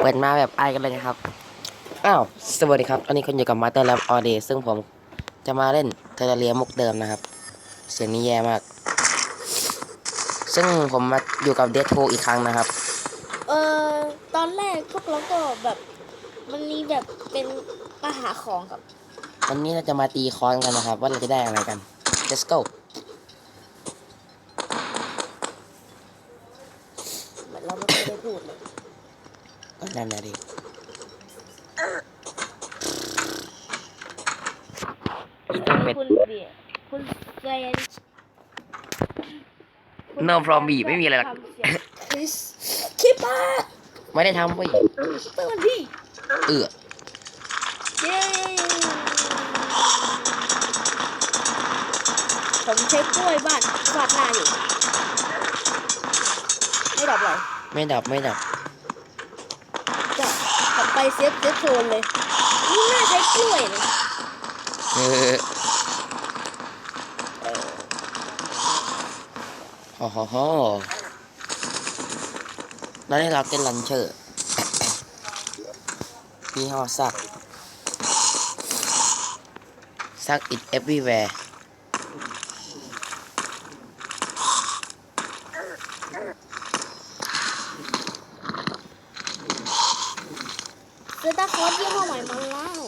เปิดมาแบบไอายกันเลยนะครับ อ้าว สวัสดีครับ อันนี้คุณอยู่กับมาเตอร์แลบออเดย์ซึ่งผมจะมาเล่นเทเรียมุกเดิมนะครับ เสียงนี้แย่มาก ซึ่งผมมาอยู่กับเดทโทอีกครั้งนะครับ เออตอนแรกพวกเราก็แบบ มันมีแบบเป็นมาหาของครับ วันนี้เราจะมาตีคอนกันนะครับ ว่าเราจะได้อะไรกัน let's go เหมือนเราไม่เคยได้พูดเลย ก็นั่นแหละดิเป็ดคุณเบียร์คุณเซน No from me ไม่มีอะไรหรอกทำเสียงคริสคิปเปอร์ไม่ได้ทำเว้ยคิปเปอร์วันพี่เออเย้ผมใช้กล้วยบ้านฟาดหน้าอยู่ ไม่ดับเลยไม่ดับไม่ดับก็กลับ ไปเซฟเซฟโซนเลย นี่น่าใช้กล้วยนะเออโอ้โหโหแล้วได้รับเป็นลันเชอร์ยี่ห้อซักซัก it everywhere เซตาคอร์สยี่ห้อใหม่มาแล้ว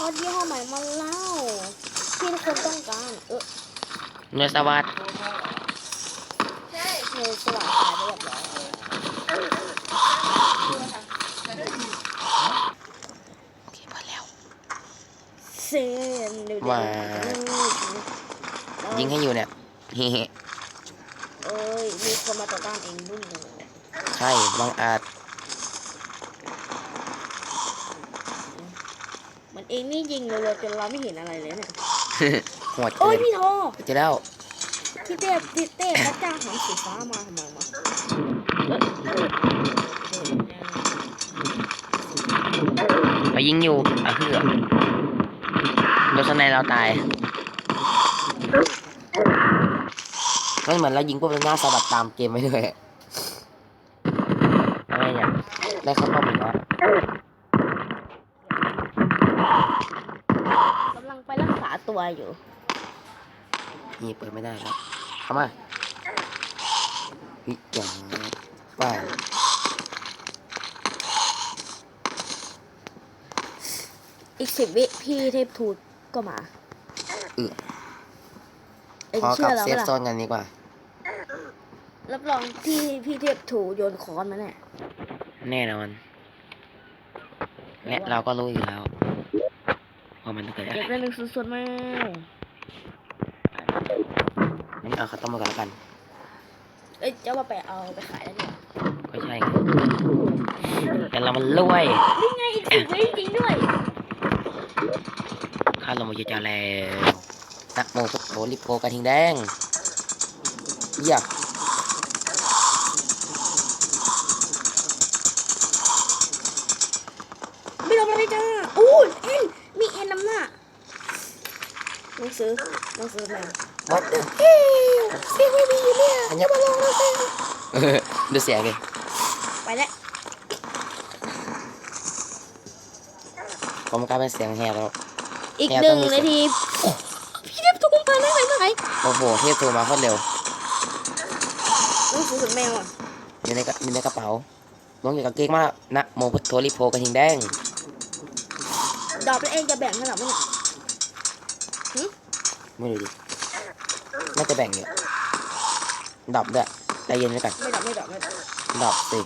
เซตาคอร์สยี่ห้อใหม่มาแล้วที่ทุกคนต้องการ เออเนื้อสวัสดเนยสว่างหายไปแบบร้อยโอเคพอแล้วเซนเดี๋ยวว่ายิงให้อยู่เนี่ยเฮ้เอ้ยมีคนมาต่อต้านเองด้วยใช่บางอาจ มัน เองนี่ยิงเร็วๆจนเราไม่เห็นอะไรเลยเนี่ยหัวโอ้เกิยนพี่โทเจะแล้วพี่เต้พี่เต้รับจ้างหางสีฟ้ามาทำไมวะไปยิงอยู่อะเพื่อโดนสไนเราตายมันเหมือนเรายิงพวกเป็นหน้าสะบัดตามเกมไปเลยอะไรเนี่ยได้เข้าป้อมอีกแล้ว กำลังไปรักษา ตัวอยู่ นี่เปิดไม่ได้แล้วเข้ามาวิจังป้ายอีกสิบวิพี่เทพทูตก็มา เออเอ็งขอเชื่กลัอบเราเซไหมฟล่ะโซนกันดีกว่า รับรองพี่พี่เทพถูโยนค้อนมาแน่แน่นอนและเราก็รู้อยู่แล้ว ว่ามันต้องเกิดอะเก็บไรได้หนึ่งสุดๆมางั้นเอาข้าวต้มมาก่อนแล้วกัน เอ้ยเจ้าว่าไปเอาไปขายได้เนี่ยก็ใช่ไงแต่เรามันรวยนี่ไงอีกสิบวิจริงด้วยข้าลงมาเยอะจ้าแล้วนักโมพุทโธลิโพกระทิงแดงเยี่ยไม่ลงเลยจ้าอู้เอ็น มีเอ็นนำหน้าหนังสือหนังสือแมววัดเฮ้ยเสียงไม่มีอยู่เนี่ยอันนี้มาลงแล้วสิดูเสียงดิไปแล้วผมกลายเป็นเสียงแหบแล้วอีกแมวหต้นึ่องงมีเสียงนาทีพี่เทพถูกมาได้ไหมไหนโอ้โหเทพโทรมาโคตรเร็วหนังสือถึงแมวอะอยู่ในกระอยู่ในกระเป๋าลงอยู่กับเก๊กมากนะโมพุทโธลิโพกระทิงแดง ดอกแล้วเองจะแบ่งให้เราไหมเนี่ยไม่รู้ดิน่าจะแบ่งอยู่ดับด้วยใจเย็นไว้ก่อนไม่ดอกไม่ดอกไม่ดอกดับสิ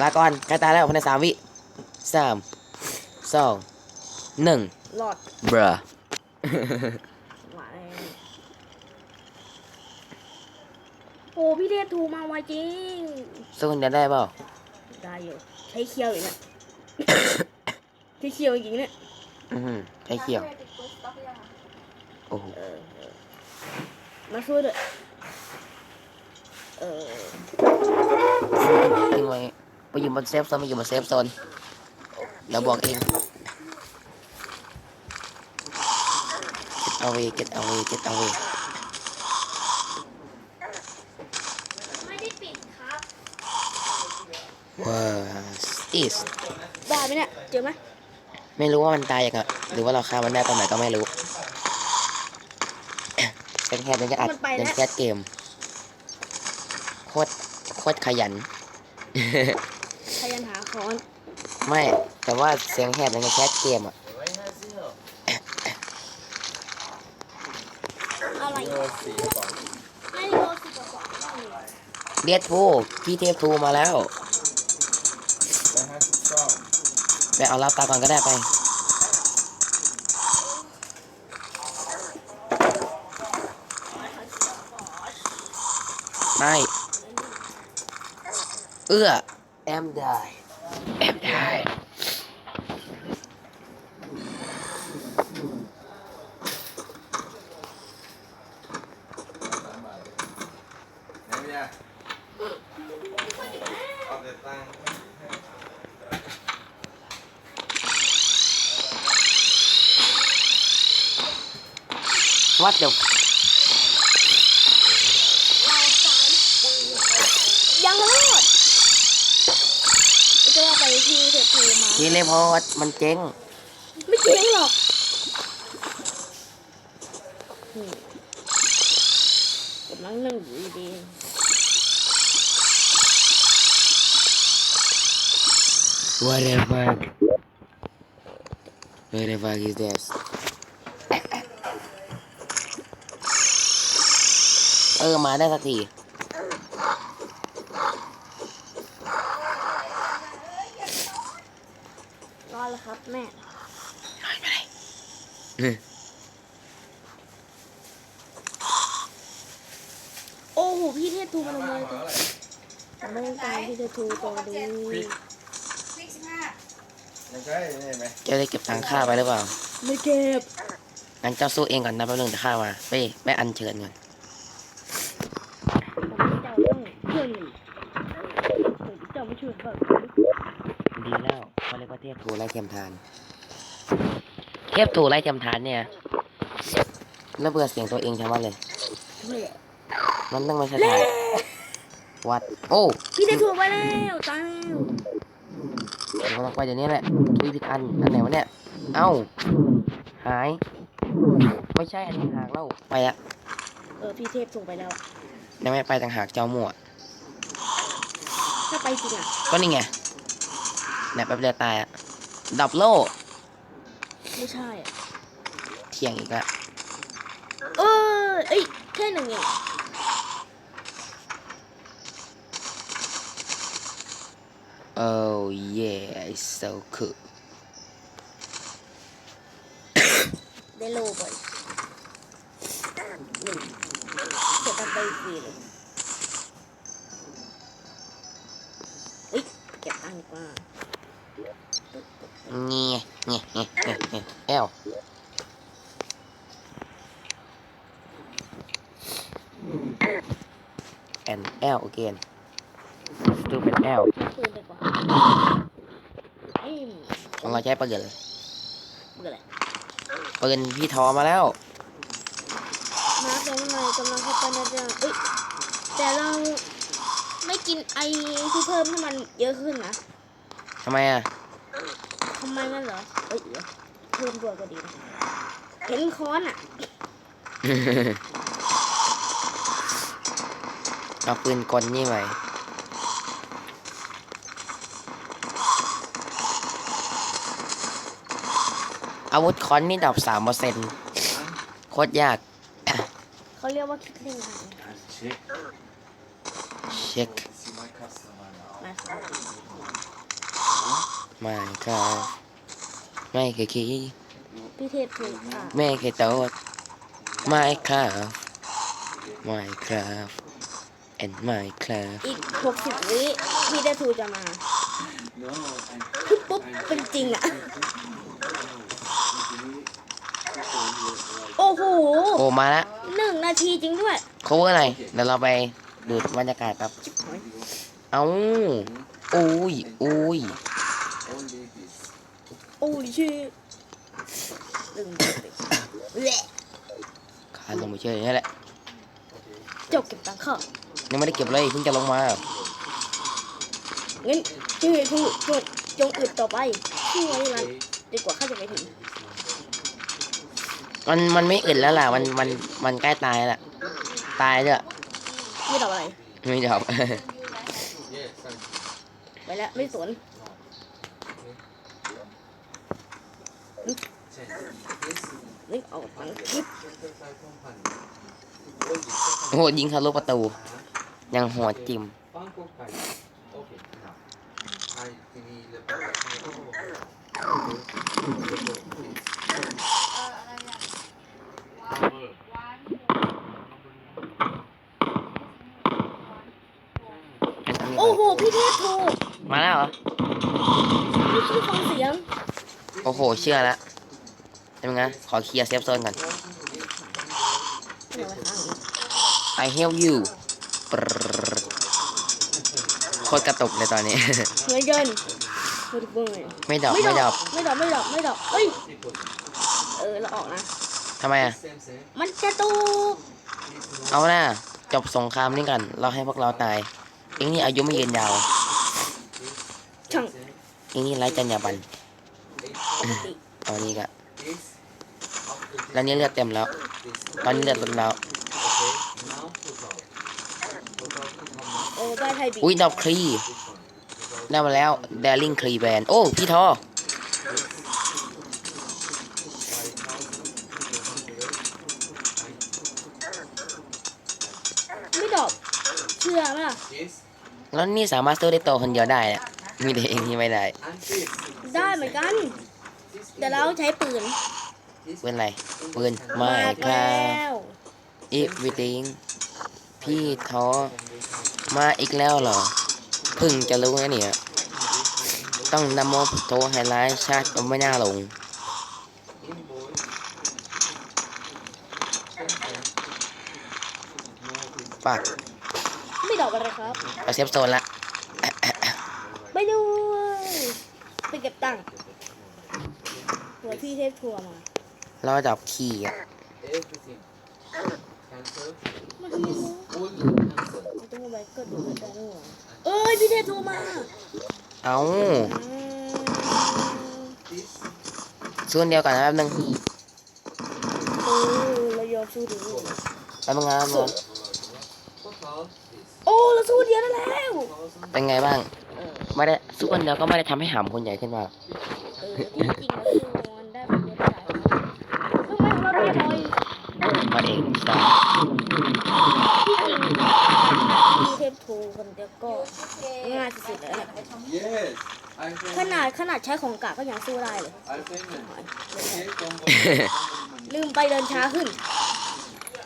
ลาก่อนใกล้ตายแล้วภายในสามวิสามสองหนึ่งหลอดบรหวานโอ้พี่เทพถูกมาไวจริงสู้คนเดียวได้เปล่าได้อยู่ใช้เคียวอีกนะใช้เคียวจริงๆเนี่ย อืมไอเขียว โอ้โหมาช่วยด้วยเออทิ้งไว้ไปอยู่บนเซฟโซนไปอยู่บนเซฟโซนเราบอกเอง get away get away get away ไม่ได้ปิดครัส was is ได้ไหมเนี่ย เจอไหม ไม่รู้ว่ามันตายยังไงหรือว่าเราฆ่ามันได้ตอนไหนก็ไม่รู้เป็นแค่ยังจะอัดเป็นแค่เกม โคตรโคตรขยัน พยันหาคอนไม่แต่ว่าเสียงแหบในแคสเกมอะอะไรโยสีก่อนไม่โลสิบกว่าเรียดทูพี่เทพทูมาแล้วแล้ว ไปเอารับตาก่อนก็ได้ไปไม่เอื้อแอมได้แอมได้ สามบาทไหนเบียร์เอาแต่ตังค์ วัดเดี๋ยวยังรอดจะว่าไปที่เทปโทรมาทีเลพอร์ตมันเจ๊ง ไม่เจ๊งหรอกอืมกำลังนั่งอยู่ดี What the fuck What the fuck is this เออ มาได้สักที รอดแล้วครับแม่โอ้โหพี่เทพทูมาลงเลยผมไม่ต้องการพี่เทพทูตัวดียังใช่นี่ไหมเจ้าได้เก็บตังค่าไปหรือเปล่า ไม่เก็บงั้นเจ้าสู้เองก่อนนะแป๊บนึงเดี๋ยวข้ามาไปไปอันเชิญก่อน ผมไม่เจ้าต้องเพื่อนหนึ่งผมเจ้าไม่ช่วยเปิด ดีแล้ว เขาเรียกว่าเทพทูไล่เทียมทาน เทพทูไล่เทียมทานเนี่ยแล้วเบื่อเสียงตัวเองใช่ไหมเลยเละมันต้องมาสถานวัด โอ้พี่เทพทูไปแล้วตายแล้วเดี๋ยวเราไปเดี๋ยวนี้แหละทุยผิดอัน อันไหนวะเนี่ย เอ้า หาย ไม่ใช่อันนี้หากแล้ว ไปอะเออ พี่เทพส่งไปแล้วยังไม่ไปต่างหากเจ้ามั่วถ้าไปจริงอะ ก็นี่ไง เนี่ยแป๊บเดียวตายอะดับโลไม่ใช่อะเที่ยงอีกแล้วเออเอ้ยแค่หนึ่งเองโอ้ yeah it's so cool ได้โลบ่อย and L again stupid L ใช้ปืนดีกว่าไอ้ของเราใช้ปืนเลยเบื่อเลยปืนพี่ทอมาแล้วมาเป็นยังไงกำลังเข้าไปในเรื่องเอ้ยแต่เราไม่กินไอที่เพิ่มให้มันเยอะขึ้นนะทำไมอะทำไมงั้นเหรอเอ้ยเดี๋ยวเพิ่มด้วยก็ดีนะเห็นค้อนอะ เอาปืนกลนี่ไหมอาวุธคอนนี่ดับสามเปอร์เซ็นต์โคตรยาก เขาเรียกว่าคิดเล่นกันเช็คเช็ค see my customer now นะครับไม่ครับไม่เคยคิดพี่เทพถูกค่ะไม่เคยโตดไม่ครับไม่ครับ and ไม่ครับอีกหกสิบวิพี่เทพถูกจะมา no ปุ๊บปุ๊บเป็นจริงอะโอ้โหโอ้มาแล้วหนึ่งนาทีจริงด้วย cover หน่อยเดี๋ยวเราไปดูบรรยากาศครับ เอาอุ้ยอุ้ย only this โอ้ยชื่อหนึ่งเละขาลงไปเฉยนี่แหละจบเก็บตังค์เข้า ยังไม่ได้เก็บเลยเพิ่งจะลงมา งั้นชื่อผู้จงจงอึดต่อไปชื่อไว้มันดีกว่าข้าจะไปถึงมันมันไม่อึดแล้วล่ะ มันมันมันใกล้ตายแล้วล่ะตายเลยไม่ตอบอะไร ไม่จบไปแล้วไม่สนนึกออกตังคลิปโอ้โหยิงทะลุประตู ยังหัวจิมโอ้โห พี่เทพโทรมาแล้วเหรอไม่ชื่อฟังเสียง โอ้โห เชื่อแล้วยังไง ขอเคลียร์เซฟโซนก่อนอะไรวะทางนี้ I help you ปรร โคตรกระตุกเลยตอนนี้ เหมือนกันพูดเบิ่งเลยไม่ดอกไม่ไม่ดดออกกไม่ดอกไม่ดอกไม่ดอกเอ้ยเออเราออกนะทำไมอะ มันจะตูกเอาหน้าจบสงครามนี่กันเราให้พวกเราตายเองนี่อายุไม่ยืนยาวช่างเองนี่ไร้จรรยาบรรณปกติเอานี้กะแล้วนี่เลือดเต็มแล้ว ตอนนี้เลือดลดแล้ว โอ้ บ้านไทยบีอุ้ยดอกครีได้มาแล้วแดริงครีแบนโอ้พี่ทอไม่ดอกเชื่อไหมล่ะแล้วนี่สามารถสู้ได้ตัวคนเดียวได้อะมีแต่เองที่ไม่ได้ ได้เหมือนกันแต่เราใช้ปืนปืนอะไรปืนไม่มาค่ะแล้วอีกวิติงพี่ทอ มาอีกแล้วเหรอเพึ่งจะรู้นะเนี่ย ต้องนำโมพุทโธไฮไลท์ชาติไม่น่าลงปากไม่ดอกอะไรครับเอาเซฟโซนละไปด้วยไปเก็บตังค์หัวพี่เทพทัวร์มาเราดับขี่อะ มันทำไมรู้ไม่ต้องไปก็ดูได้ด้วย เอ้ยพี่เทพทัวร์มาเอาอืมส่วนเดียวกันนะแป๊บนึงเออเรายอมสู้ดีแป๊บนึงนะแป๊บนึงนะโอ้เราสู้เดียวได้แล้วเป็นไงบ้างเออไม่ได้สู้คนเดียวก็ไม่ได้ทำให้หำคนใหญ่ขึ้นมา เออที่จริงแล้วคือมันได้แบบเดียวได้ทำไมของเราได้ลอย มาเองใช่ ที่จริงพี่เทพทัวร์คนเดียวก็ง่ายสุดๆแล้วแหละ Yes. I ขนาดขนาดใช้ของกากก็ยังสู้ได้เลย I payment. ลืมไปเดินช้าขึ้น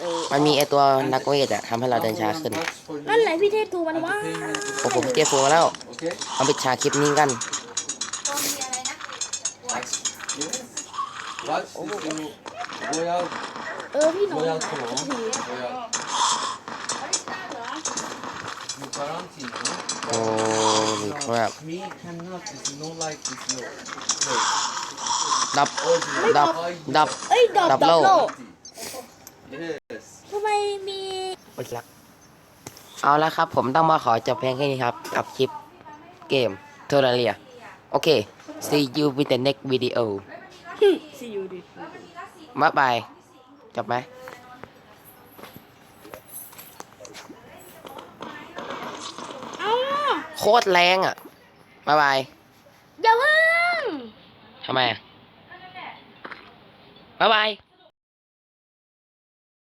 เออมันมีไอตัวนักเวทอะทำให้เราเดินช้าขึ้นนั่นแหละพี่เทพทูมันว่าโอ้โหเจ็บฟัวแล้ว Okay. เอาไปชาคลิปนี้กัน Yes. Watch this new Royal เออพี่น้อง Royal หา Pro. ทุกที Royal. You guarantee, no? โอ้นี่ครับ Me cannot. It's no like this no. ดับ Original. ดับ ดับ เอ้ยดอกดัดบอกโล่ โล Yes. ทำไมมีหมดละเอาละครับ ผมต้องมาขอจบเพลงแค่นี้ครับ กับคลิปเกมเทอร์เรีย โอเค see you with the next video ซีอูดิ บ๊ายบาย จบไหม โคตรแรงอะบ๊ายบายอย่าเพิ่งทำไมอะบ๊ายบาย